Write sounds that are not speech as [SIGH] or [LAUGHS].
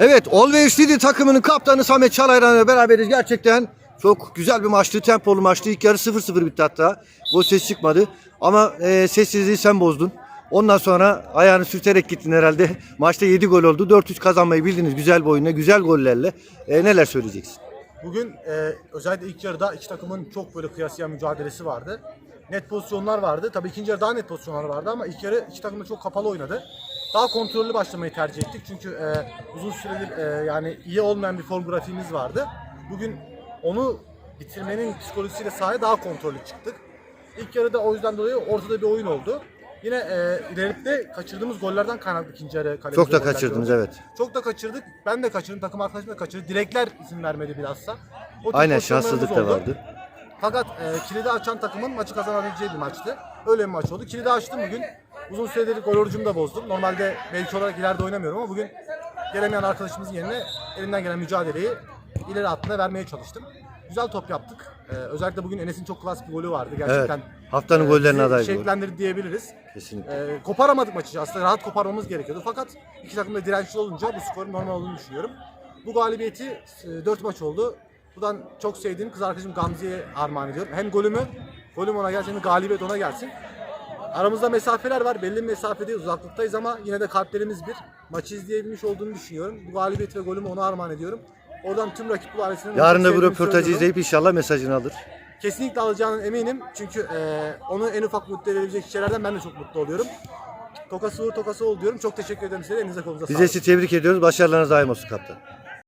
Evet, Always Lead takımının kaptanı Samet Çalayran'la beraberiz. Gerçekten çok güzel bir maçtı, tempolu maçtı. İlk yarı 0-0 bitti hatta. Gol ses çıkmadı. Ama e, sessizliği sen bozdun. Ondan sonra ayağını sürterek gittin herhalde. [LAUGHS] Maçta 7 gol oldu. 4-3 kazanmayı bildiniz güzel bir oyunla, güzel gollerle. E, neler söyleyeceksin? Bugün e, özellikle ilk yarıda iki takımın çok böyle kıyasıya mücadelesi vardı. Net pozisyonlar vardı. Tabii ikinci yarı daha net pozisyonlar vardı ama ilk yarı iki takım da çok kapalı oynadı. Daha kontrollü başlamayı tercih ettik. Çünkü e, uzun süredir e, yani iyi olmayan bir form grafiğimiz vardı. Bugün onu bitirmenin psikolojisiyle sahaya daha kontrollü çıktık. İlk yarıda o yüzden dolayı ortada bir oyun oldu. Yine e, ileride kaçırdığımız gollerden kaynaklı ikinci yarı kalemize Çok da goller kaçırdınız gördük. evet. Çok da kaçırdık. Ben de kaçırdım. Takım arkadaşım da kaçırdı. Direkler izin vermedi bilhassa. O Aynen pozisyonlarımız şanssızlık da oldu. vardı. Fakat e, kilidi açan takımın maçı kazanabileceği bir maçtı. Öyle bir maç oldu. Kilidi açtım bugün. Uzun süredir gol orucumu da bozdum. Normalde belki olarak ileride oynamıyorum ama bugün gelemeyen arkadaşımızın yerine elimden gelen mücadeleyi ileri hattına vermeye çalıştım. Güzel top yaptık. E, özellikle bugün Enes'in çok klas bir golü vardı. Gerçekten Haftanın e, gollerine aday. Şevklendirdi diyebiliriz. Kesinlikle. E, koparamadık maçı. Aslında rahat koparmamız gerekiyordu. Fakat iki takım da dirençli olunca bu skorun normal olduğunu düşünüyorum. Bu galibiyeti 4 maç oldu. Buradan çok sevdiğim kız arkadaşım Gamze'ye armağan ediyorum. Hem golümü, golüm ona gelsin hem galibiyet ona gelsin. Aramızda mesafeler var. Belli bir mesafedeyiz, uzaklıktayız ama yine de kalplerimiz bir. Maçı izleyebilmiş olduğunu düşünüyorum. Bu galibiyeti ve golümü ona armağan ediyorum. Oradan tüm rakip ailesine Yarın da bu röportajı söylüyorum. izleyip inşallah mesajını alır. Kesinlikle alacağından eminim. Çünkü e, onu en ufak mutlu edebilecek şeylerden ben de çok mutlu oluyorum. Tokası vur tokası ol diyorum. Çok teşekkür ederim size. Elinize kolunuza Biz sağlık. de sizi tebrik ediyoruz. Başarılarınız daim olsun kaptan.